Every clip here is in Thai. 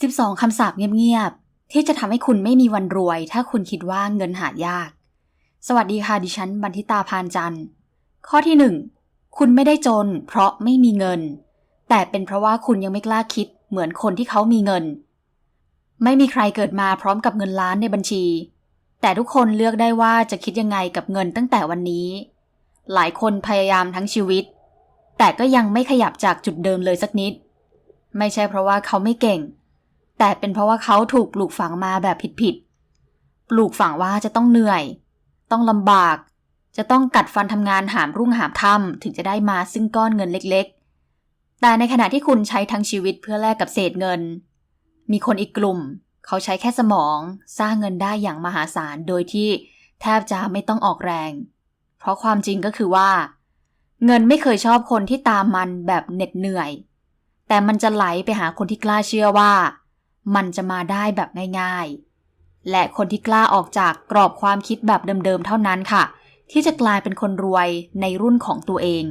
12 คำสาปเงียบๆ ที่จะทำให้คุณไม่มีวันรวย ถ้าคุณคิดว่าเงินหายาก สวัสดีค่ะ ดิฉันบันทิตาพานจันทร์ ข้อที่ 1 คุณไม่ได้จน เพราะไม่มีเงิน แต่เป็นเพราะว่าคุณยังไม่กล้าคิดเหมือนคนที่เขามีเงิน ไม่มีใครเกิดมาพร้อมกับเงินล้านในบัญชี แต่ทุกคนเลือกได้ว่าจะคิดยังไงกับเงินตั้งแต่วันนี้ หลายคนพยายามทั้งชีวิต แต่ก็ยังไม่ขยับจากจุดเดิมเลยสักนิด ไม่ใช่เพราะว่าเขาไม่เก่ง แต่เป็นเพราะว่าเขาถูกปลูกฝังมาแบบผิดๆ ปลูกฝังว่าจะต้องเหนื่อย ต้องลำบาก จะต้องกัดฟันทำงานหามรุ่งหามค่ำถึงจะได้มาซึ่งก้อนเงินเล็กๆ แต่ในขณะที่คุณใช้ทั้งชีวิตเพื่อแลกกับเศษเงิน มีคนอีกกลุ่ม เขาใช้แค่สมองสร้างเงินได้อย่างมหาศาลโดยที่แทบจะไม่ต้องออกแรง เพราะความจริงก็คือว่า เงินไม่เคยชอบคนที่ตามมันแบบเหน็ดเหนื่อย แต่มันจะไหลไปหาคนที่กล้าเชื่อว่า มันจะมาได้แบบง่ายๆ และคนที่กล้าออกจากกรอบความคิดแบบเดิมๆเท่านั้นค่ะ ที่จะกลายเป็นคนรวยในรุ่นของตัวเอง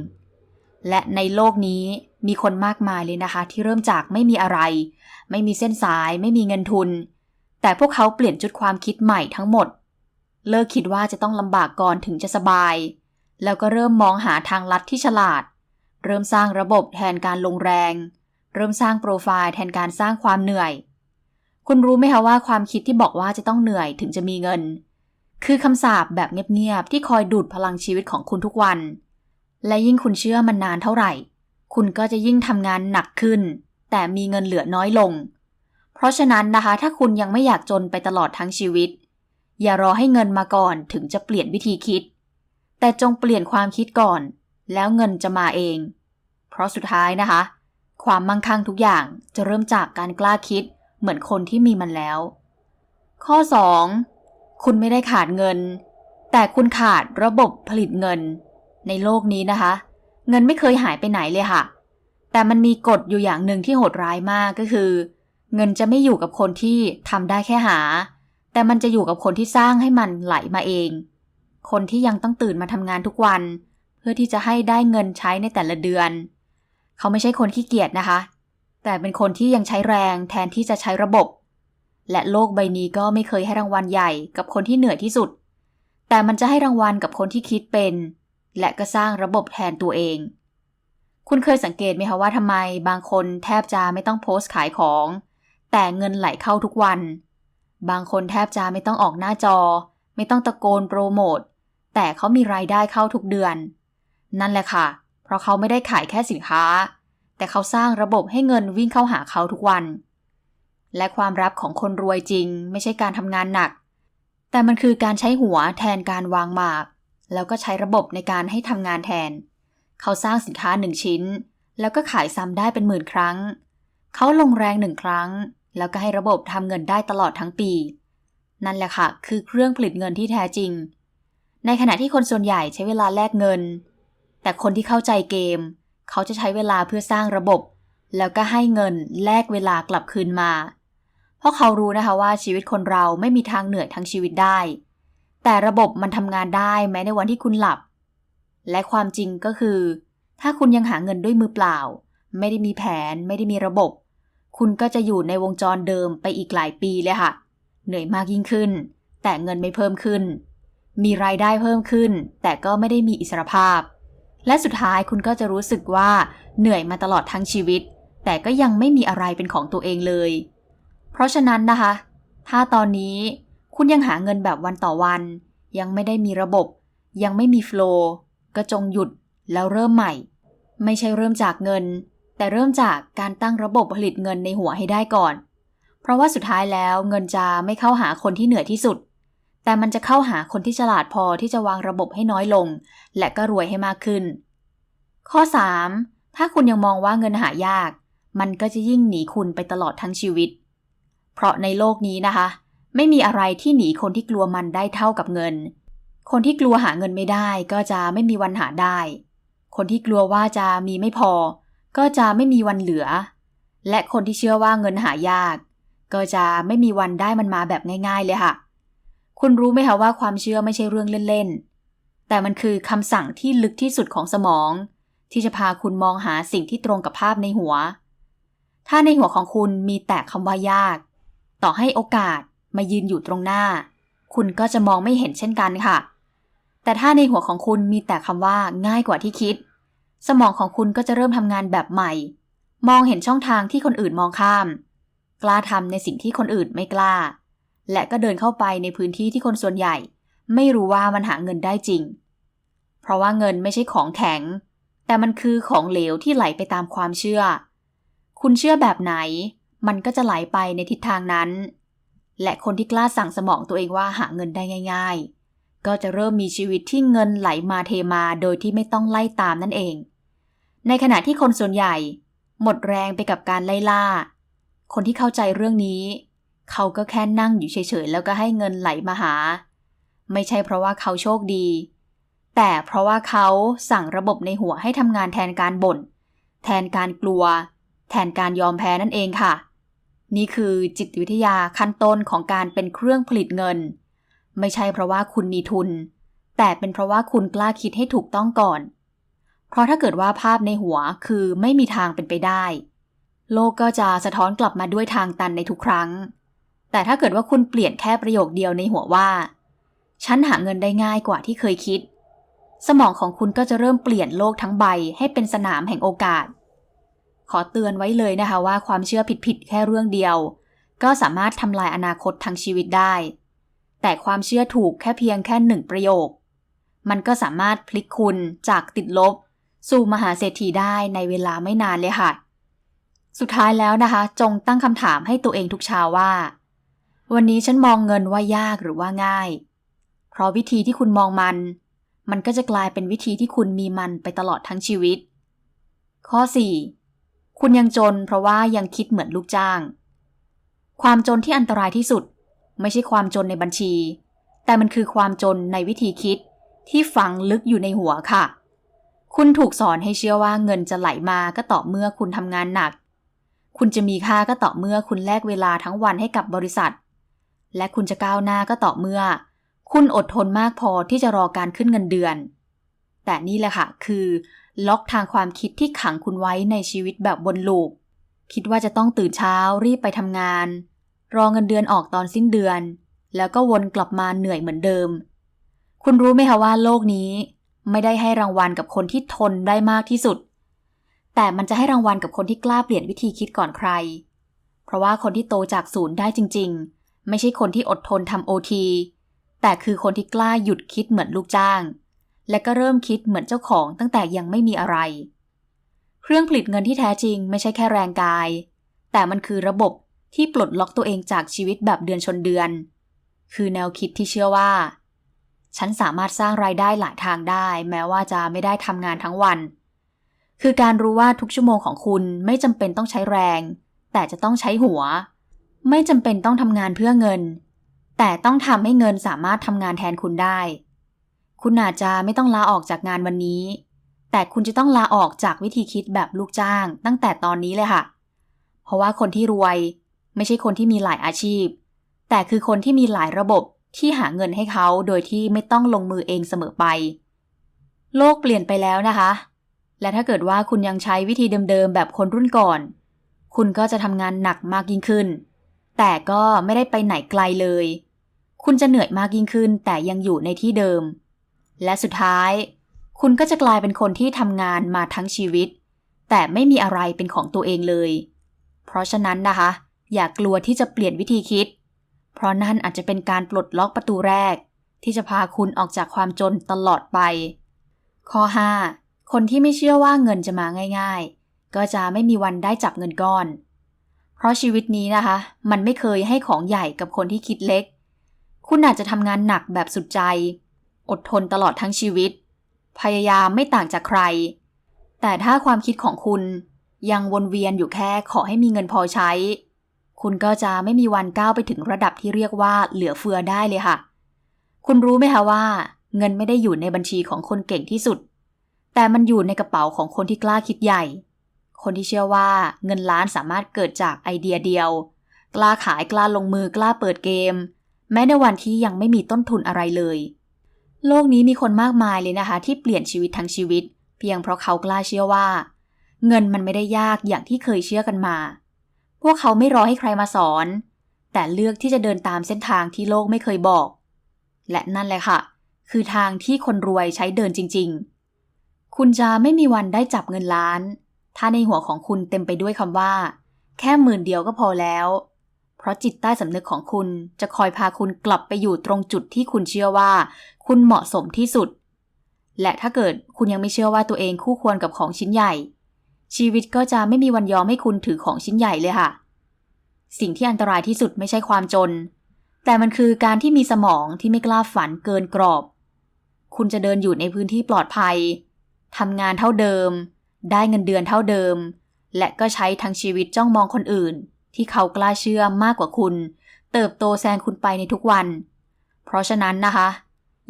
และในโลกนี้มีคนมากมายเลยนะคะ ที่เริ่มจากไม่มีอะไร ไม่มีเส้นสาย ไม่มีเงินทุน แต่พวกเขาเปลี่ยนจุดความคิดใหม่ทั้งหมด เลิกคิดว่าจะต้องลำบากก่อนถึงจะสบาย แล้วก็เริ่มมองหาทางลัดที่ฉลาด เริ่มสร้างระบบแทนการลงแรง เริ่มสร้างโปรไฟล์แทนการสร้างความเหนื่อย คุณรู้ไหมคะว่าความคิดที่บอกว่าจะต้องเหนื่อยถึงจะมีเงิน คือคำสาปแบบเงียบๆที่คอยดูดพลังชีวิตของคุณทุกวัน และยิ่งคุณเชื่อมันนานเท่าไหร่ คุณก็จะยิ่งทำงานหนักขึ้น แต่มีเงินเหลือน้อยลง เพราะฉะนั้นนะคะ ถ้าคุณยังไม่อยากจนไปตลอดทั้งชีวิต อย่ารอให้เงินมาก่อนถึงจะเปลี่ยนวิธีคิด แต่จงเปลี่ยนความคิดก่อน แล้วเงินจะมาเอง เพราะสุดท้ายนะคะ ความมั่งคั่งทุกอย่างจะเริ่มจากการกล้าคิด เหมือนคนที่มีมันแล้ว ข้อ 2. คุณไม่ได้ขาดเงิน แต่คุณขาดระบบผลิตเงิน ในโลกนี้นะคะ เงินไม่เคยหายไปไหนเลยค่ะ แต่มันมีกฎอยู่อย่างหนึ่งที่โหดร้ายมากก็คือ เงินจะไม่อยู่กับคนที่ทำได้แค่หา แต่มันจะอยู่กับคนที่สร้างให้มันไหลมาเอง คนที่ยังต้องตื่นมาทำงานทุกวัน เพื่อที่จะให้ได้เงินใช้ในแต่ละเดือน เขาไม่ใช่คนขี้เกียจนะคะ แต่เป็นคนที่ยังใช้แรงแทนที่จะใช้ระบบ และโลกใบนี้ก็ไม่เคยให้รางวัลใหญ่กับคนที่เหนื่อยที่สุด แต่มันจะให้รางวัลกับคนที่คิดเป็น และก็สร้างระบบแทนตัวเอง คุณเคยสังเกตไหมคะว่าทำไมบางคนแทบจะไม่ต้องโพสต์ขายของ แต่เงินไหลเข้าทุกวัน บางคนแทบจะไม่ต้องออกหน้าจอ ไม่ต้องตะโกนโปรโมทแต่เขามีรายได้เข้าทุกเดือน นั่นแหละค่ะ เพราะเขาไม่ได้ขายแค่สินค้า แต่เขาสร้างระบบให้เงินวิ่งเข้าหาเขาทุกวัน และความรับของคนรวยจริง ไม่ใช่การทำงานหนัก แต่มันคือการใช้หัวแทนการวางหมาก แล้วก็ใช้ระบบในการให้ทำงานแทน เขาสร้างสินค้าหนึ่งชิ้น แล้วก็ขายซ้ำได้เป็นหมื่นครั้ง เขาลงแรงหนึ่งครั้ง แล้วก็ให้ระบบทำเงินได้ตลอดทั้งปี นั่นแหละค่ะ คือเครื่องผลิตเงินที่แท้จริง ในขณะที่คนส่วนใหญ่ใช้เวลาแลกเงิน แต่คนที่เข้าใจเกม เขาจะใช้เวลาเพื่อสร้างระบบ แล้วก็ให้เงินแลกเวลากลับคืนมา เพราะเขารู้นะคะว่าชีวิตคนเราไม่มีทางเหนื่อยทั้งชีวิตได้ แต่ระบบมันทำงานได้แม้ในวันที่คุณหลับ และความจริงก็คือ ถ้าคุณยังหาเงินด้วยมือเปล่า ไม่ได้มีแผน ไม่ได้มีระบบ คุณก็จะอยู่ในวงจรเดิมไปอีกหลายปีเลยค่ะ เหนื่อยมากยิ่งขึ้น แต่เงินไม่เพิ่มขึ้น มีรายได้เพิ่มขึ้น แต่ก็ไม่ได้มีอิสรภาพ และสุดท้ายคุณก็จะรู้สึกว่าเหนื่อยมาตลอดทั้งชีวิต แต่ก็ยังไม่มีอะไรเป็นของตัวเองเลย เพราะฉะนั้นนะคะ ถ้าตอนนี้คุณยังหาเงินแบบวันต่อวัน ยังไม่ได้มีระบบ ยังไม่มีโฟล์ก็จงหยุดแล้วเริ่มใหม่ ไม่ใช่เริ่มจากเงิน แต่เริ่มจากการตั้งระบบผลิตเงินในหัวให้ได้ก่อน เพราะว่าสุดท้ายแล้วเงินจะไม่เข้าหาคนที่เหนื่อยที่สุด แต่มันจะเข้าหาคนที่ฉลาดพอที่จะวางระบบให้น้อยลง และก็รวยให้มากขึ้น ข้อ 3. ถ้าคุณยังมองว่าเงินหายาก มันก็จะยิ่งหนีคุณไปตลอดทั้งชีวิต เพราะในโลกนี้นะคะ ไม่มีอะไรที่หนีคนที่กลัวมันได้เท่ากับเงิน คนที่กลัวหาเงินไม่ได้ก็จะไม่มีวันหาได้ คนที่กลัวว่าจะมีไม่พอ ก็จะไม่มีวันเหลือ และคนที่เชื่อว่าเงินหายาก ก็จะไม่มีวันได้มันมาแบบง่าย ๆเลยค่ะ คุณรู้ไหมคะว่าความเชื่อไม่ใช่เรื่องเล่นๆ แต่มันคือคำสั่งที่ลึกที่สุดของสมอง ที่จะพาคุณมองหาสิ่งที่ตรงกับภาพในหัว ถ้าในหัวของคุณมีแต่คำว่ายาก ต่อให้โอกาสมายืนอยู่ตรงหน้า คุณก็จะมองไม่เห็นเช่นกันค่ะ แต่ถ้าในหัวของคุณมีแต่คำว่าง่ายกว่าที่คิด สมองของคุณก็จะเริ่มทำงานแบบใหม่ มองเห็นช่องทางที่คนอื่นมองข้าม กล้าทำในสิ่งที่คนอื่นไม่กล้า และก็เดินเข้าไปในพื้นที่ที่คนส่วนใหญ่ ไม่รู้ว่ามันหาเงินได้จริง เพราะว่าเงินไม่ใช่ของแข็ง แต่มันคือของเหลวที่ไหลไปตามความเชื่อ คุณเชื่อแบบไหน มันก็จะไหลไปในทิศทางนั้น และคนที่กล้าสั่งสมองตัวเองว่าหาเงินได้ง่าย ๆ ก็จะเริ่มมีชีวิตที่เงินไหลมาเทมาโดยที่ไม่ต้องไล่ตามนั่นเอง ในขณะที่คนส่วนใหญ่ หมดแรงไปกับการไล่ล่า คนที่เข้าใจเรื่องนี้ เขาก็แค่นั่งอยู่เฉยๆ แล้วก็ให้เงินไหลมาหา ไม่ใช่เพราะว่าเขาโชคดี แต่เพราะว่าเขาสั่งระบบในหัวให้ทำงานแทนการบ่น แทนการกลัว แทนการยอมแพ้นั่นเองค่ะ นี่คือจิตวิทยาขั้นต้นของการเป็นเครื่องผลิตเงิน ไม่ใช่เพราะว่าคุณมีทุน แต่เป็นเพราะว่าคุณกล้าคิดให้ถูกต้องก่อน เพราะถ้าเกิดว่าภาพในหัวคือไม่มีทางเป็นไปได้ โลกก็จะสะท้อนกลับมาด้วยทางตันในทุกครั้ง แต่ถ้าเกิดว่าคุณเปลี่ยนแค่ประโยคเดียวในหัวว่า ฉันหาเงินได้ง่ายกว่าที่เคยคิด สมองของคุณก็จะเริ่มเปลี่ยนโลกทั้งใบให้เป็นสนามแห่งโอกาส ขอเตือนไว้เลยนะคะว่าความเชื่อผิดๆแค่เรื่องเดียว ก็สามารถทำลายอนาคตทั้งชีวิตได้ แต่ความเชื่อถูกแค่เพียงแค่หนึ่งประโยค มันก็สามารถพลิกคุณจากติดลบ สู่มหาเศรษฐีได้ในเวลาไม่นานเลยค่ะ สุดท้ายแล้วนะคะ จงตั้งคำถามให้ตัวเองทุกเช้าว่า วันนี้ฉันมองเงินว่ายากหรือว่าง่าย เพราะวิธีที่คุณมองมัน มันก็จะกลายเป็นวิธีที่คุณมีมันไปตลอดทั้งชีวิต ข้อ 4. คุณยังจนเพราะว่ายังคิดเหมือนลูกจ้าง ความจนที่อันตรายที่สุด ไม่ใช่ความจนในบัญชี แต่มันคือความจนในวิธีคิดที่ฝังลึกอยู่ในหัวค่ะ คุณถูกสอนให้เชื่อว่าเงินจะไหลมาก็ต่อเมื่อคุณทำงานหนัก คุณจะมีค่าก็ต่อเมื่อคุณแลกเวลาทั้งวันให้กับบริษัท และคุณจะก้าวหน้าก็ต่อเมื่อ คุณอดทนมากพอที่จะรอการขึ้นเงินเดือน แต่นี่แหละค่ะ คือ ล็อกทางความคิดที่ขังคุณไว้ในชีวิตแบบวนลูป คิดว่าจะต้องตื่นเช้ารีบไปทำงาน รอเงินเดือนออกตอนสิ้นเดือน แล้วก็วนกลับมาเหนื่อยเหมือนเดิม คุณรู้ไหมคะว่าโลกนี้ ไม่ได้ให้รางวัลกับคนที่ทนได้มากที่สุด แต่มันจะให้รางวัลกับคนที่กล้าเปลี่ยนวิธีคิดก่อนใคร เพราะว่าคนที่โตจากศูนย์ได้จริง ๆ ไม่ใช่คนที่อดทนทำโอทีแต่คือคนที่กล้าหยุดคิดเหมือนลูกจ้าง และก็เริ่มคิดเหมือนเจ้าของตั้งแต่ยังไม่มีอะไร เครื่องผลิตเงินที่แท้จริงไม่ใช่แค่แรงกาย แต่มันคือระบบที่ปลดล็อกตัวเองจากชีวิตแบบเดือนชนเดือน คือแนวคิดที่เชื่อว่า ฉันสามารถสร้างรายได้หลายทางได้ แม้ว่าจะไม่ได้ทำงานทั้งวัน คือการรู้ว่าทุกชั่วโมงของคุณไม่จำเป็นต้องใช้แรง แต่จะต้องใช้หัว ไม่จำเป็นต้องทำงานเพื่อเงิน แต่ต้องทำให้เงินสามารถทำงานแทนคุณได้ คุณอาจจะไม่ต้องลาออกจากงานวันนี้ แต่คุณจะต้องลาออกจากวิธีคิดแบบลูกจ้างตั้งแต่ตอนนี้เลยค่ะ เพราะว่าคนที่รวยไม่ใช่คนที่มีหลายอาชีพ แต่คือคนที่มีหลายระบบที่หาเงินให้เขาโดยที่ไม่ต้องลงมือเองเสมอไป โลกเปลี่ยนไปแล้วนะคะ และถ้าเกิดว่าคุณยังใช้วิธีเดิมๆแบบคนรุ่นก่อน คุณก็จะทำงานหนักมากยิ่งขึ้น แต่ก็ไม่ได้ไปไหนไกลเลย คุณจะเหนื่อยมากยิ่งขึ้น แต่ยังอยู่ในที่เดิม และสุดท้าย คุณก็จะกลายเป็นคนที่ทำงานมาทั้งชีวิต แต่ไม่มีอะไรเป็นของตัวเองเลย เพราะฉะนั้นนะคะ อย่ากลัวที่จะเปลี่ยนวิธีคิด เพราะนั่นอาจจะเป็นการปลดล็อกประตูแรก ที่จะพาคุณออกจากความจนตลอดไป ข้อ 5. คนที่ไม่เชื่อว่าเงินจะมาง่าย ๆ ก็จะไม่มีวันได้จับเงินก้อน เพราะชีวิตนี้นะคะ มันไม่เคยให้ของใหญ่กับคนที่คิดเล็ก คุณอาจจะทำงานหนักแบบสุดใจ อดทนตลอดทั้งชีวิต พยายามไม่ต่างจากใคร แต่ถ้าความคิดของคุณยังวนเวียนอยู่แค่ขอให้มีเงินพอใช้ คุณก็จะไม่มีวันก้าวไปถึงระดับที่เรียกว่าเหลือเฟือได้เลยค่ะ คุณรู้ไหมคะว่า เงินไม่ได้อยู่ในบัญชีของคนเก่งที่สุด แต่มันอยู่ในกระเป๋าของคนที่กล้าคิดใหญ่ คนที่เชื่อว่าเงินล้านสามารถเกิดจากไอเดียเดียว กล้าขายกล้าลงมือกล้าเปิดเกม แม้ในวันที่ยังไม่มีต้นทุนอะไรเลย โลกนี้มีคนมากมายเลยนะคะ ที่เปลี่ยนชีวิตทั้งชีวิต เพียงเพราะเขากล้าเชื่อว่า เงินมันไม่ได้ยากอย่างที่เคยเชื่อกันมา พวกเขาไม่รอให้ใครมาสอน แต่เลือกที่จะเดินตามเส้นทางที่โลกไม่เคยบอก และนั่นแหละค่ะ คือทางที่คนรวยใช้เดินจริง ๆ คุณจะไม่มีวันได้จับเงินล้าน ถ้าในหัวของคุณเต็มไปด้วยคำว่า แค่หมื่นเดียวก็พอแล้ว เพราะจิตใต้สำนึกของคุณจะคอยพาคุณกลับไปอยู่ตรงจุดที่คุณเชื่อว่า คุณเหมาะสมที่สุด และถ้าเกิดคุณยังไม่เชื่อว่าตัวเองคู่ควรกับของชิ้นใหญ่ ชีวิตก็จะไม่มีวันยอมให้คุณถือของชิ้นใหญ่เลยค่ะ สิ่งที่อันตรายที่สุดไม่ใช่ความจน แต่มันคือการที่มีสมองที่ไม่กล้าฝันเกินกรอบ คุณจะเดินอยู่ในพื้นที่ปลอดภัยทำงานเท่าเดิม ได้เงินเดือนเท่าเดิม และก็ใช้ทั้งชีวิตจ้องมองคนอื่น ที่เขากล้าเชื่อมากกว่าคุณ เติบโตแซงคุณไปในทุกวัน เพราะฉะนั้นนะคะ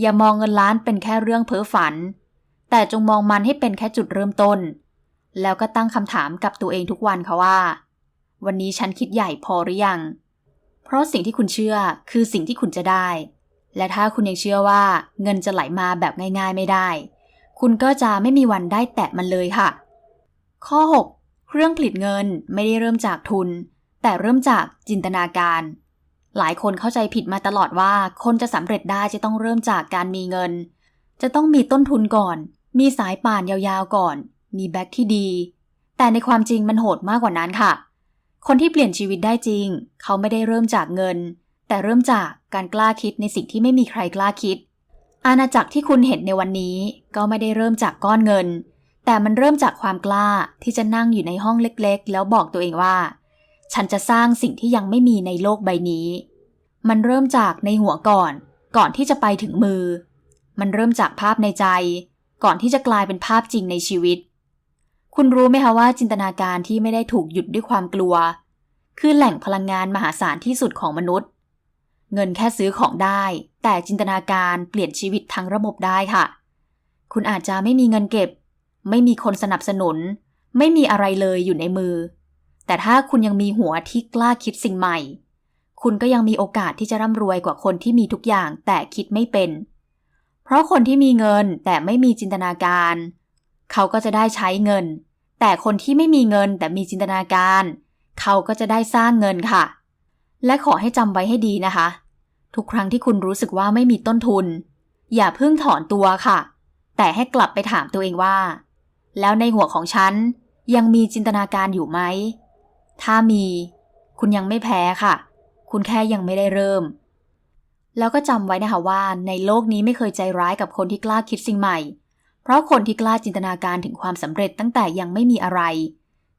อย่ามองเงินล้านเป็นแค่เรื่องเพ้อฝัน แต่จงมองมันให้เป็นแค่จุดเริ่มต้น แล้วก็ตั้งคำถามกับตัวเองทุกวันค่ะว่า วันนี้ฉันคิดใหญ่พอหรือยัง เพราะสิ่งที่คุณเชื่อคือสิ่งที่คุณจะได้ และถ้าคุณยังเชื่อว่า เงินจะไหลมาแบบง่าย ๆ ไม่ได้ คุณก็จะไม่มีวันได้แตะมันเลยค่ะ ข้อ 6 เครื่องผลิตเงินไม่ได้เริ่มจากทุน แต่เริ่มจากจินตนาการ หลายคนเข้าใจผิดมาตลอดว่า คนจะสำเร็จได้จะต้องเริ่มจากการมีเงิน จะต้องมีต้นทุนก่อน มีสายป่านยาวๆก่อน มีแบ็คที่ดี แต่ในความจริงมันโหดมากกว่านั้นค่ะ คนที่เปลี่ยนชีวิตได้จริง เขาไม่ได้เริ่มจากเงิน แต่เริ่มจากการกล้าคิดในสิ่งที่ไม่มีใครกล้าคิด อาณาจักรที่คุณเห็นในวันนี้ก็ไม่ได้เริ่มจากก้อนเงิน แต่มันเริ่มจากความกล้าที่จะนั่งอยู่ในห้องเล็กๆ แล้วบอกตัวเองว่า ฉันจะสร้างสิ่งที่ยังไม่มีในโลกใบนี้ มันเริ่มจากในหัวก่อน ก่อนที่จะไปถึงมือ มันเริ่มจากภาพในใจ ก่อนที่จะกลายเป็นภาพจริงในชีวิต คุณรู้ไหมคะว่าจินตนาการที่ไม่ได้ถูกหยุดด้วยความกลัว คือแหล่งพลังงานมหาศาลที่สุดของมนุษย์ เงินแค่ซื้อของได้ แต่จินตนาการเปลี่ยนชีวิตทั้งระบบได้ค่ะ คุณอาจจะไม่มีเงินเก็บ ไม่มีคนสนับสนุน ไม่มีอะไรเลยอยู่ในมือ แต่ถ้าคุณยังมีหัวที่กล้าคิดสิ่งใหม่ คุณก็ยังมีโอกาสที่จะร่ำรวยกว่าคนที่มีทุกอย่างแต่คิดไม่เป็น เพราะคนที่มีเงินแต่ไม่มีจินตนาการ เขาก็จะได้ใช้เงิน แต่คนที่ไม่มีเงินแต่มีจินตนาการ เขาก็จะได้สร้างเงินค่ะ และขอให้จำไว้ให้ดีนะคะ ทุกครั้งที่คุณรู้สึกว่าไม่มีต้นทุน อย่าเพิ่งถอนตัวค่ะ แต่ให้กลับไปถามตัวเองว่า แล้วในหัวของฉันยังมีจินตนาการอยู่ไหม ถ้ามี คุณยังไม่แพ้ค่ะ คุณแค่ยังไม่ได้เริ่ม แล้วก็จำไว้นะคะว่า ในโลกนี้ไม่เคยใจร้ายกับคนที่กล้าคิดสิ่งใหม่ เพราะคนที่กล้าจินตนาการถึงความสำเร็จตั้งแต่ยังไม่มีอะไร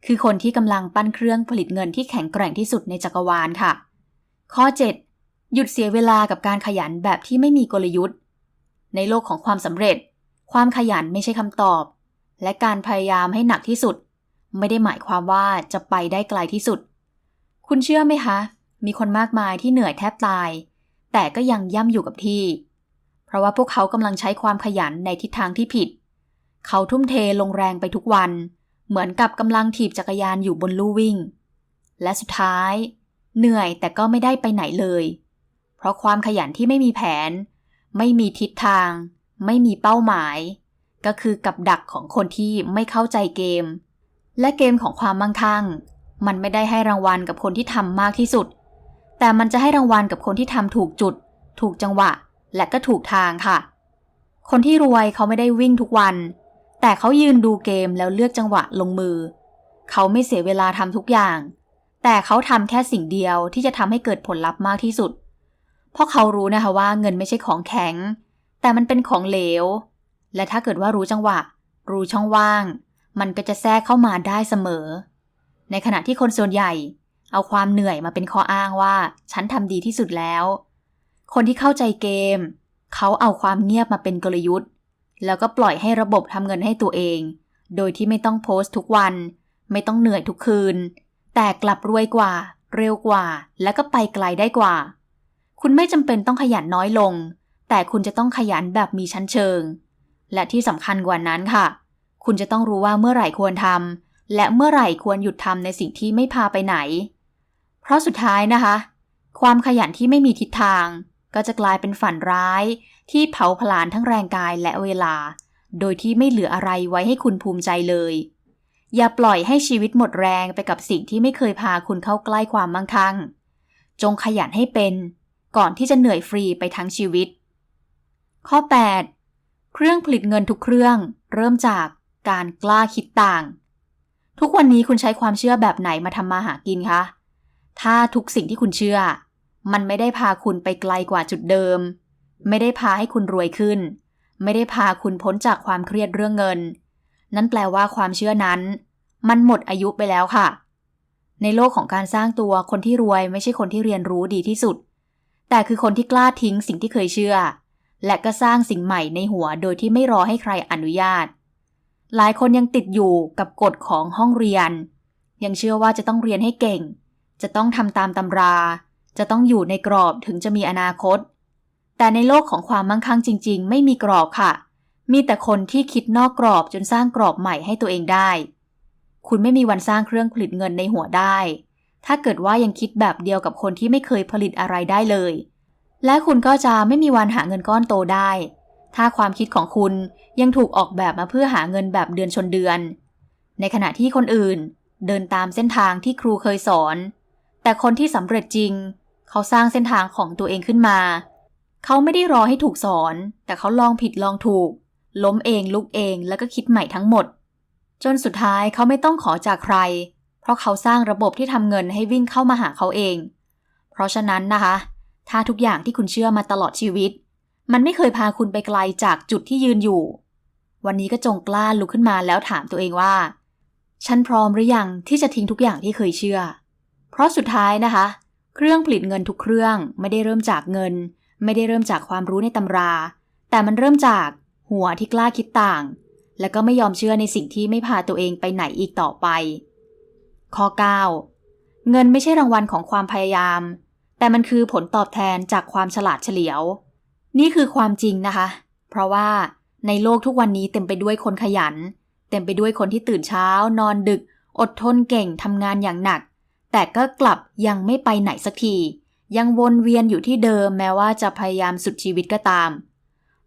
คือคนที่กำลังปั้นเครื่องผลิตเงินที่แข็งแกร่งที่สุดในจักรวาลค่ะ ข้อ 7 หยุดเสียเวลากับการขยันแบบที่ไม่มีกลยุทธ์ ในโลกของความสำเร็จ ความขยันไม่ใช่คำตอบ และการพยายามให้หนักที่สุด ไม่ได้หมายความว่าจะไปได้ไกลที่สุด คุณเชื่อไหมคะ มีคนมากมายที่เหนื่อยแทบตาย แต่ก็ยังย่ำอยู่กับที่ เพราะว่าพวกเขากำลังใช้ความขยันในทิศทางที่ผิด เขาทุ่มเทลงแรงไปทุกวัน เหมือนกับกำลังถีบจักรยานอยู่บนลู่วิ่ง และสุดท้าย เหนื่อยแต่ก็ไม่ได้ไปไหนเลย เพราะความขยันที่ไม่มีแผน ไม่มีทิศทาง ไม่มีเป้าหมาย ก็คือกับดักของคนที่ไม่เข้าใจเกม และเกมของความมั่งคั่ง มันไม่ได้ให้รางวัลกับคนที่ทำมากที่สุด แต่มันจะให้รางวัลกับคนที่ทำถูกจุด ถูกจังหวะ และก็ถูกทางค่ะ คนที่รวยเขาไม่ได้วิ่งทุกวัน แต่เขายืนดูเกมแล้วเลือกจังหวะลงมือ เขาไม่เสียเวลาทำทุกอย่าง แต่เขาทำแค่สิ่งเดียวที่จะทำให้เกิดผลลัพธ์มากที่สุด เพราะเขารู้นะคะว่าเงินไม่ใช่ของแข็ง แต่มันเป็นของเหลว และถ้าเกิดว่ารู้จังหวะ รู้ช่องว่าง มันก็จะแทรกเข้ามาได้เสมอ ในขณะที่คนส่วนใหญ่ เอาความเหนื่อยมาเป็นข้ออ้างว่า ฉันทำดีที่สุดแล้ว คนที่เข้าใจเกม เขาเอาความเงียบมาเป็นกลยุทธ์ แล้วก็ปล่อยให้ระบบทำเงินให้ตัวเอง โดยที่ไม่ต้องโพสต์ทุกวัน ไม่ต้องเหนื่อยทุกคืน แต่กลับรวยกว่า เร็วกว่า และก็ไปไกลได้กว่า คุณไม่จำเป็นต้องขยันน้อยลง แต่คุณจะต้องขยันแบบมีชั้นเชิง และที่สำคัญกว่านั้นค่ะ คุณจะต้องรู้ว่าเมื่อไหร่ควรทำและเมื่อไหร่ควรหยุดทำในสิ่งที่ไม่พาไปไหน เพราะสุดท้ายนะคะ ความขยันที่ไม่มีทิศทาง ก็จะกลายเป็นฝันร้าย ที่เผาผลาญทั้งแรงกายและเวลา โดยที่ไม่เหลืออะไรไว้ให้คุณภูมิใจเลย อย่าปล่อยให้ชีวิตหมดแรงไปกับสิ่งที่ไม่เคยพาคุณเข้าใกล้ความมั่งคั่ง จงขยันให้เป็น ก่อนที่จะเหนื่อยฟรีไปทั้งชีวิต ข้อ 8 เครื่องผลิตเงินทุกเครื่อง เริ่มจากการกล้าคิดต่าง ทุกวันนี้คุณใช้ความเชื่อแบบไหนมาทำมาหากินคะ ถ้าทุกสิ่งที่คุณเชื่อ มันไม่ได้พาคุณไปไกลกว่าจุดเดิม ไม่ได้พาให้คุณรวยขึ้น ไม่ได้พาคุณพ้นจากความเครียดเรื่องเงิน นั่นแปลว่าความเชื่อนั้น มันหมดอายุไปแล้วค่ะ ในโลกของการสร้างตัวคนที่รวยไม่ใช่คนที่เรียนรู้ดีที่สุด แต่คือคนที่กล้าทิ้งสิ่งที่เคยเชื่อ และก็สร้างสิ่งใหม่ในหัวโดยที่ไม่รอให้ใครอนุญาต หลายคนยังติดอยู่กับกฎของห้องเรียน ยังเชื่อว่าจะต้องเรียนให้เก่ง จะต้องทำตามตำรา จะต้องอยู่ในกรอบถึงจะมีอนาคต แต่ในโลกของความมั่งคั่งจริง ๆ ไม่มีกรอบค่ะ มีแต่คนที่คิดนอกกรอบจนสร้างกรอบใหม่ให้ตัวเองได้ คุณไม่มีวันสร้างเครื่องผลิตเงินในหัวได้ ถ้าเกิดว่ายังคิดแบบเดียวกับคนที่ไม่เคยผลิตอะไรได้เลย และคุณก็จะไม่มีวันหาเงินก้อนโตได้ ถ้าความคิดของคุณยังถูกออกแบบมาเพื่อหาเงินแบบเดือนชนเดือน ในขณะที่คนอื่นเดินตามเส้นทางที่ครูเคยสอน แต่คนที่สำเร็จจริง เขาสร้างเส้นทางของตัวเองขึ้นมา เขาไม่ได้รอให้ถูกสอน แต่เขาลองผิดลองถูก ล้มเองลุกเองแล้วก็คิดใหม่ทั้งหมด จนสุดท้ายเขาไม่ต้องขอจากใคร เพราะเขาสร้างระบบที่ทำเงินให้วิ่งเข้ามาหาเขาเอง เพราะฉะนั้นนะคะ ถ้าทุกอย่างที่คุณเชื่อมาตลอดชีวิต มันไม่เคยพาคุณไปไกลจากจุดที่ยืนอยู่ วันนี้ก็จงกล้าลุกขึ้นมาแล้วถามตัวเองว่า ฉันพร้อมหรือยังที่จะทิ้งทุกอย่างที่เคยเชื่อ เพราะสุดท้ายนะคะ เครื่องผลิตเงินทุกเครื่องไม่ได้เริ่มจากเงิน ไม่ได้เริ่มจากความรู้ในตำราแต่มันเริ่มจาก หัวที่กล้าคิดต่าง และก็ไม่ยอมเชื่อในสิ่งที่ไม่พาตัวเองไปไหนอีกต่อไป ข้อ 9 เงินไม่ใช่รางวัลของความพยายาม แต่มันคือผลตอบแทนจากความฉลาดเฉลียว นี่คือความจริงนะคะ เพราะว่าในโลกทุกวันนี้เต็มไปด้วยคนขยัน เต็มไปด้วยคนที่ตื่นเช้า นอนดึก อดทนเก่งทำงานอย่างหนัก แต่ก็กลับยังไม่ไปไหนสักที ยังวนเวียนอยู่ที่เดิมแม้ว่าจะพยายามสุดชีวิตก็ตาม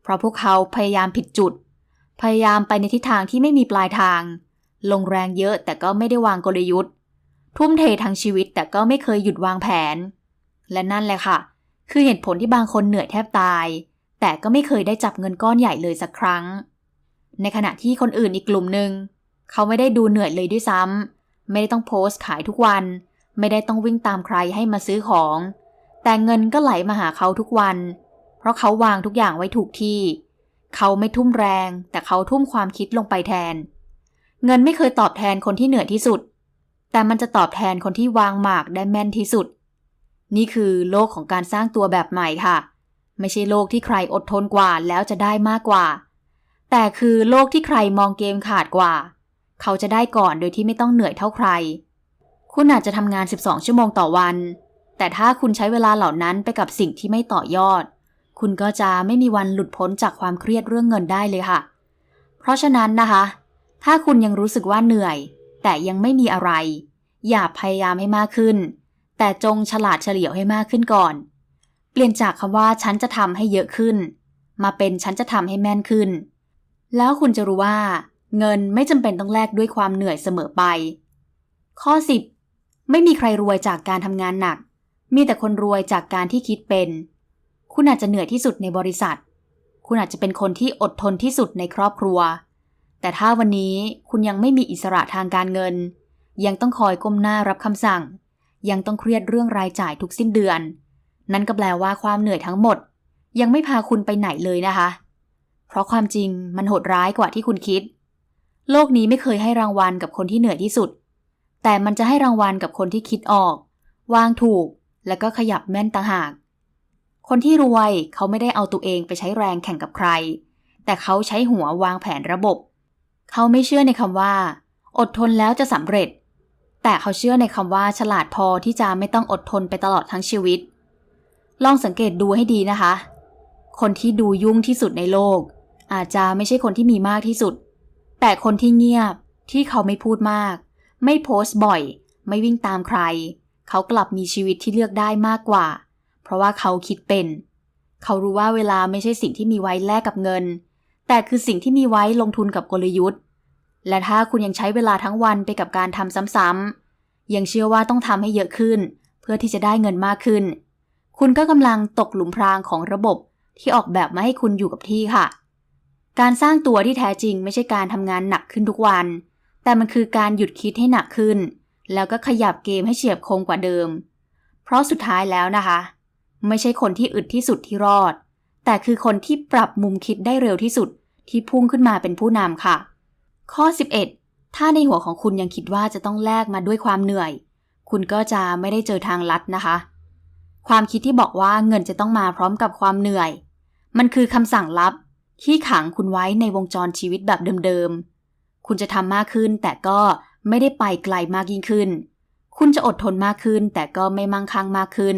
เพราะพวกเขาพยายามผิดจุด พยายามไปในทิศทางที่ไม่มีปลายทาง ลงแรงเยอะแต่ก็ไม่ได้วางกลยุทธ์ ทุ่มเททางชีวิตแต่ก็ไม่เคยหยุดวางแผน และนั่นแหละค่ะ คือเหตุผลที่บางคนเหนื่อยแทบตาย แต่ก็ไม่เคยได้จับเงินก้อนใหญ่เลยสักครั้ง ในขณะที่คนอื่นอีกกลุ่มหนึ่งเขาไม่ได้ดูเหนื่อยเลยด้วยซ้ำไม่ได้ต้องโพสต์ขายทุกวัน ไม่ได้ต้องวิ่งตามใครให้มาซื้อของ แต่เงินก็ไหลมาหาเขาทุกวัน เพราะเขาวางทุกอย่างไว้ถูกที่ เขาไม่ทุ่มแรง แต่เขาทุ่มความคิดลงไปแทน เงินไม่เคยตอบแทนคนที่เหนื่อยที่สุด แต่มันจะตอบแทนคนที่วางหมากได้แม่นที่สุด นี่คือโลกของการสร้างตัวแบบใหม่ค่ะ ไม่ใช่โลกที่ใครอดทนกว่าแล้วจะได้มากกว่า แต่คือโลกที่ใครมองเกมขาดกว่า เขาจะได้ก่อนโดยที่ไม่ต้องเหนื่อยเท่าใคร คุณอาจจะทำงาน 12 ชั่วโมงต่อวันแต่ถ้าคุณใช้เวลาเหล่านั้นไปกับสิ่งที่ไม่ต่อยอด คุณก็จะไม่มีวันหลุดพ้นจากความเครียดเรื่องเงินได้เลยค่ะ เพราะฉะนั้นนะคะ ถ้าคุณยังรู้สึกว่าเหนื่อย แต่ยังไม่มีอะไร อย่าพยายามให้มากขึ้น แต่จงฉลาดเฉลียวให้มากขึ้นก่อน เปลี่ยนจากคำว่าฉันจะทำให้เยอะขึ้น มาเป็นฉันจะทำให้แม่นขึ้น แล้วคุณจะรู้ว่า เงินไม่จำเป็นต้องแลกด้วยความเหนื่อยเสมอไป ข้อ 10 ไม่มีใครรวยจากการทำงานหนัก มีแต่คนรวยจากการที่คิดเป็น คุณอาจจะเหนื่อยที่สุดในบริษัท คุณอาจจะเป็นคนที่อดทนที่สุดในครอบครัว แต่ถ้าวันนี้คุณยังไม่มีอิสระทางการเงิน ยังต้องคอยก้มหน้ารับคำสั่ง ยังต้องเครียดเรื่องรายจ่ายทุกสิ้นเดือน นั่นก็แปลว่าความเหนื่อยทั้งหมด ยังไม่พาคุณไปไหนเลยนะคะ เพราะความจริงมันโหดร้ายกว่าที่คุณคิด โลกนี้ไม่เคยให้รางวัลกับคนที่เหนื่อยที่สุด แต่มันจะให้รางวัลกับคนที่คิดออก วางถูก แล้วก็ขยับแม่นต่างหาก คนที่รวยเขาไม่ได้เอาตัวเองไปใช้แรงแข่งกับใคร แต่เขาใช้หัววางแผนระบบ เขาไม่เชื่อในคำว่า อดทนแล้วจะสำเร็จ แต่เขาเชื่อในคำว่าฉลาดพอที่จะไม่ต้องอดทนไปตลอดทั้งชีวิต ลองสังเกตดูให้ดีนะคะ คนที่ดูยุ่งที่สุดในโลก อาจจะไม่ใช่คนที่มีมากที่สุด แต่คนที่เงียบที่เขาไม่พูดมาก ไม่โพสต์บ่อย ไม่วิ่งตามใคร เขากลับมีชีวิตที่เลือกได้มากกว่า เพราะว่าเขาคิดเป็น เขารู้ว่าเวลาไม่ใช่สิ่งที่มีไว้แลกกับเงิน แต่คือสิ่งที่มีไว้ลงทุนกับกลยุทธ์ และถ้าคุณยังใช้เวลาทั้งวันไปกับการทำซ้ำๆยังเชื่อว่าต้องทำให้เยอะขึ้น เพื่อที่จะได้เงินมากขึ้น คุณก็กำลังตกหลุมพรางของระบบที่ออกแบบมาให้คุณอยู่กับที่ค่ะ การสร้างตัวที่แท้จริงไม่ใช่การทำงานหนักขึ้นทุกวัน แต่มันคือการหยุดคิดให้หนักขึ้น แล้วก็ขยับเกมให้เฉียบคมกว่าเดิม เพราะสุดท้ายแล้วนะคะ ไม่ใช่คนที่อึดที่สุดที่รอด แต่คือคนที่ปรับมุมคิดได้เร็วที่สุดที่พุ่งขึ้นมาเป็นผู้นำค่ะ ข้อ 11 ถ้าในหัวของคุณยังคิดว่าจะต้องแลกมาด้วยความเหนื่อย คุณก็จะไม่ได้เจอทางลัดนะคะ ความคิดที่บอกว่าเงินจะต้องมาพร้อมกับความเหนื่อย มันคือคำสั่งลับที่ขังคุณไว้ในวงจรชีวิตแบบเดิมๆ คุณจะทำมากขึ้นแต่ก็ไม่ได้ไปไกลมากยิ่งขึ้น คุณจะอดทนมากขึ้นแต่ก็ไม่มั่งคั่งมากขึ้น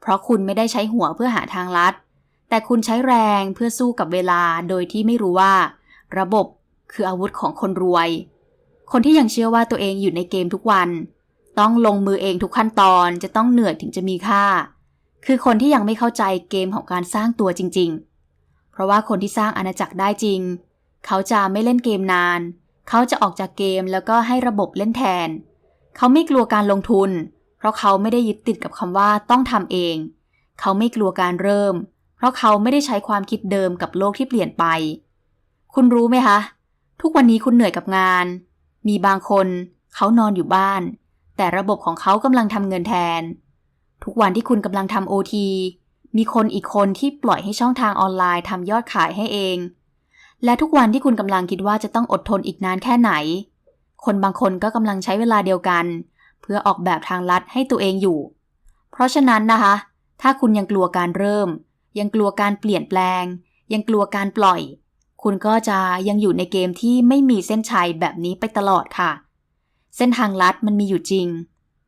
เพราะคุณไม่ได้ใช้หัวเพื่อหาทางลัด แต่คุณใช้แรงเพื่อสู้กับเวลาโดยที่ไม่รู้ว่า ระบบคืออาวุธของคนรวย คนที่ยังเชื่อว่าตัวเองอยู่ในเกมทุกวัน ต้องลงมือเองทุกขั้นตอนจะต้องเหนื่อยถึงจะมีค่า คือคนที่ยังไม่เข้าใจเกมของการสร้างตัวจริง ๆ เพราะว่าคนที่สร้างอาณาจักรได้จริง เขาจะไม่เล่นเกมนาน เขาจะออกจากเกมแล้วก็ให้ระบบเล่นแทน เขาไม่กลัวการลงทุนเราะเขาไม่ได้ยึดติดกับคำว่าต้องทำเอง เขาไม่กลัวการเริ่ม เพราะเขาไม่ได้ใช้ความคิดเดิมกับโลกที่เปลี่ยนไป คุณรู้ไหมคะ ทุกวันนี้คุณเหนื่อยกับงาน มีบางคนเขานอนอยู่บ้าน แต่ระบบของเขากำลังทำเงินแทน ทุกวันที่คุณกำลังทำโอทีมีคนอีกคนที่ปล่อยให้ช่องทางออนไลน์ทำยอดขายให้เอง และทุกวันที่คุณกำลังคิดว่าจะต้องอดทนอีกนานแค่ไหน คนบางคนก็กำลังใช้เวลาเดียวกัน พื่อออกแบบทางลัดให้ตัวเองอยู่ เพราะฉะนั้นนะคะ ถ้าคุณยังกลัวการเริ่ม ยังกลัวการเปลี่ยนแปลง ยังกลัวการปล่อย คุณก็จะยังอยู่ในเกมที่ไม่มีเส้นชัยแบบนี้ไปตลอดค่ะ เส้นทางลัดมันมีอยู่จริง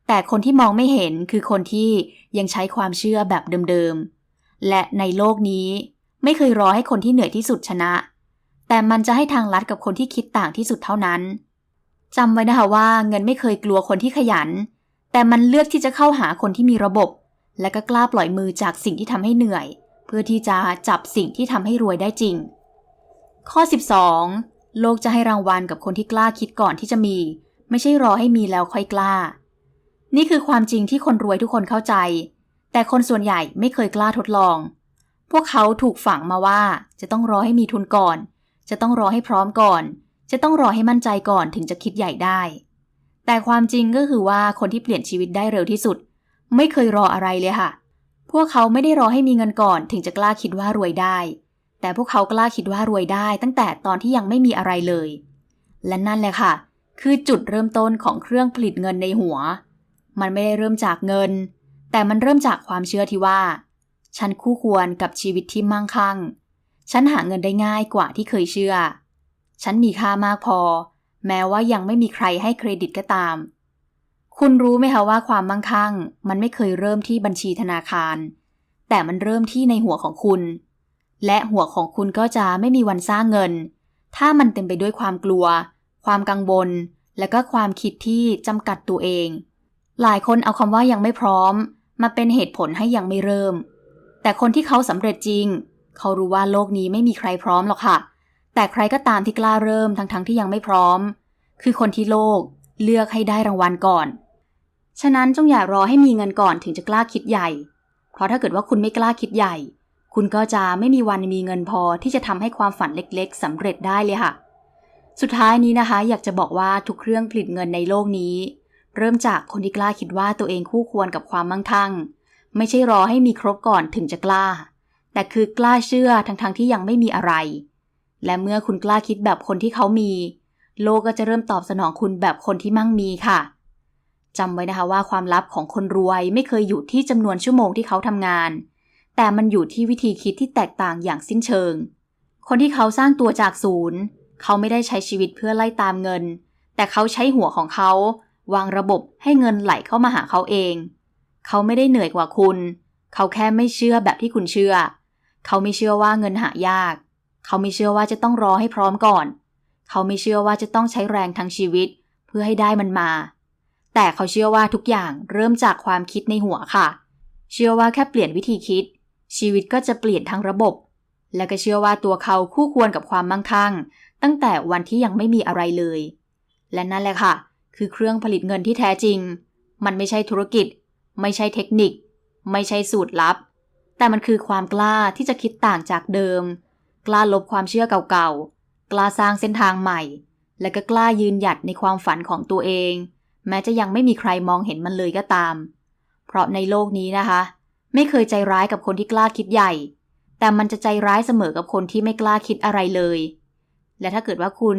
แต่คนที่มองไม่เห็นคือคนที่ยังใช้ความเชื่อแบบเดิมๆ และในโลกนี้ไม่เคยรอให้คนที่เหนื่อยที่สุดชนะ แต่มันจะให้ทางลัดกับคนที่คิดต่างที่สุดเท่านั้น จำไว้นะคะว่าเงินไม่เคยกลัวคนที่ขยัน แต่มันเลือกที่จะเข้าหาคนที่มีระบบ และก็กล้าปล่อยมือจากสิ่งที่ทำให้เหนื่อย เพื่อที่จะจับสิ่งที่ทำให้รวยได้จริง ข้อ 12 โลกจะให้รางวัลกับคนที่กล้าคิดก่อนที่จะมี ไม่ใช่รอให้มีแล้วค่อยกล้า นี่คือความจริงที่คนรวยทุกคนเข้าใจ แต่คนส่วนใหญ่ไม่เคยกล้าทดลอง พวกเขาถูกฝังมาว่าจะต้องรอให้มีทุนก่อน จะต้องรอให้พร้อมก่อน จะต้องรอให้มั่นใจก่อนถึงจะคิดใหญ่ได้ แต่ความจริงก็คือว่าคนที่เปลี่ยนชีวิตได้เร็วที่สุด ไม่เคยรออะไรเลยค่ะ พวกเขาไม่ได้รอให้มีเงินก่อนถึงจะกล้าคิดว่ารวยได้ แต่พวกเขากล้าคิดว่ารวยได้ ตั้งแต่ตอนที่ยังไม่มีอะไรเลย และนั่นแหละค่ะ คือจุดเริ่มต้นของเครื่องผลิตเงินในหัว มันไม่ได้เริ่มจากเงิน แต่มันเริ่มจากความเชื่อที่ว่า ฉันคู่ควรกับชีวิตที่มั่งคั่ง ฉันหาเงินได้ง่ายกว่าที่เคยเชื่อ ฉันมีค่ามากพอ แม้ว่ายังไม่มีใครให้เครดิตก็ตาม คุณรู้ไหมคะว่าความมั่งคั่ง มันไม่เคยเริ่มที่บัญชีธนาคาร แต่มันเริ่มที่ในหัวของคุณ และหัวของคุณก็จะไม่มีวันสร้างเงิน ถ้ามันเต็มไปด้วยความกลัว ความกังวล และก็ความคิดที่จำกัดตัวเอง หลายคนเอาคำว่ายังไม่พร้อม มาเป็นเหตุผลให้ยังไม่เริ่ม แต่คนที่เขาสำเร็จจริง เขารู้ว่าโลกนี้ไม่มีใครพร้อมหรอกค่ะ แต่ใครก็ตามที่กล้าเริ่มทั้งๆทที่ยังไม่พร้อม คือคนที่โลกเลือกให้ได้รางวัลก่อน ฉะนั้นจงอย่ารอให้มีเงินก่อนถึงจะกล้าคิดใหญ่ เพราะถ้าเกิดว่าคุณไม่กล้าคิดใหญ่ คุณก็จะไม่มีวันมีเงินพอที่จะทำให้ความฝันเล็กๆสำเร็จได้เลยค่ะ สุดท้ายนี้นะคะ อยากจะบอกว่าทุกเครื่องผลิตเงินในโลกนี้ เริ่มจากคนที่กล้าคิดว่าตัวเองคู่ควรกับความมั่งคั่ง ไม่ใช่รอให้มีครบก่อนถึงจะกล้า แต่คือกล้าเชื่อทั้งๆทที่ยังไม่มีอะไร และเมื่อคุณกล้าคิดแบบคนที่เขามี โลกก็จะเริ่มตอบสนองคุณแบบคนที่มั่งมีค่ะจำไว้นะคะว่าความลับของคนรวยไม่เคยอยู่ที่จำนวนชั่วโมงที่เขาทำงาน แต่มันอยู่ที่วิธีคิดที่แตกต่างอย่างสิ้นเชิง คนที่เขาสร้างตัวจากศูนย์ เขาไม่ได้ใช้ชีวิตเพื่อไล่ตามเงิน แต่เขาใช้หัวของเขา วางระบบให้เงินไหลเข้ามาหาเขาเอง เขาไม่ได้เหนื่อยกว่าคุณ เขาแค่ไม่เชื่อแบบที่คุณเชื่อ เขาไม่เชื่อว่าเงินหายาก เขาไม่เชื่อว่าจะต้องรอให้พร้อมก่อน เขาไม่เชื่อว่าจะต้องใช้แรงทั้งชีวิตเพื่อให้ได้มันมา แต่เขาเชื่อว่าทุกอย่างเริ่มจากความคิดในหัวค่ะ เชื่อว่าแค่เปลี่ยนวิธีคิด ชีวิตก็จะเปลี่ยนทั้งระบบ และก็เชื่อว่าตัวเขาคู่ควรกับความมั่งคั่ง ตั้งแต่วันที่ยังไม่มีอะไรเลย และนั่นแหละค่ะ คือเครื่องผลิตเงินที่แท้จริง มันไม่ใช่ธุรกิจ ไม่ใช่เทคนิค ไม่ใช่สูตรลับ แต่มันคือความกล้าที่จะคิดต่างจากเดิม กล้าลบความเชื่อเก่าๆ กล้าสร้างเส้นทางใหม่ และก็กล้ายืนหยัดในความฝันของตัวเอง แม้จะยังไม่มีใครมองเห็นมันเลยก็ตาม เพราะในโลกนี้นะคะ ไม่เคยใจร้ายกับคนที่กล้าคิดใหญ่ แต่มันจะใจร้ายเสมอกับคนที่ไม่กล้าคิดอะไรเลย และถ้าเกิดว่าคุณ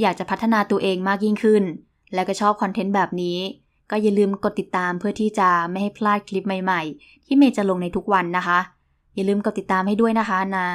อยากจะพัฒนาตัวเองมากยิ่งขึ้น และก็ชอบคอนเทนต์แบบนี้ ก็อย่าลืมกดติดตามเพื่อที่จะไม่ให้พลาดคลิปใหม่ ๆ ที่เมย์จะลงในทุกวันนะคะ อย่าลืมกดติดตามให้ด้วยนะคะนะ